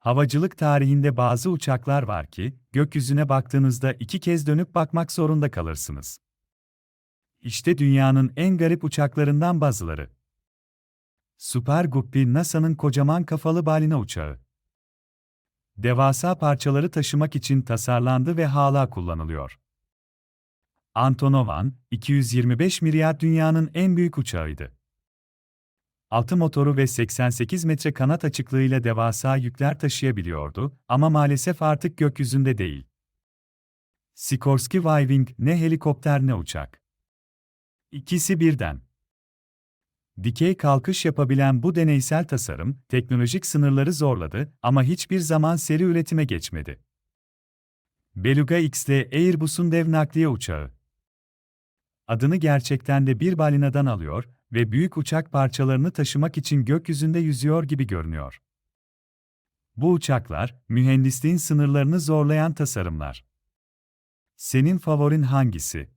Havacılık tarihinde bazı uçaklar var ki, gökyüzüne baktığınızda iki kez dönüp bakmak zorunda kalırsınız. İşte dünyanın en garip uçaklarından bazıları. Super Guppy NASA'nın kocaman kafalı balina uçağı. Devasa parçaları taşımak için tasarlandı ve hala kullanılıyor. Antonovan, 225 milyar dünyanın en büyük uçağıydı. 6 motoru ve 88 metre kanat açıklığıyla devasa yükler taşıyabiliyordu ama maalesef artık gökyüzünde değil. Sikorsky Y-Wing ne helikopter ne uçak. İkisi birden. Dikey kalkış yapabilen bu deneysel tasarım, teknolojik sınırları zorladı ama hiçbir zaman seri üretime geçmedi. Beluga X'de Airbus'un dev nakliye uçağı. Adını gerçekten de bir balinadan alıyor ve büyük uçak parçalarını taşımak için gökyüzünde yüzüyor gibi görünüyor. Bu uçaklar, mühendisliğin sınırlarını zorlayan tasarımlar. Senin favorin hangisi?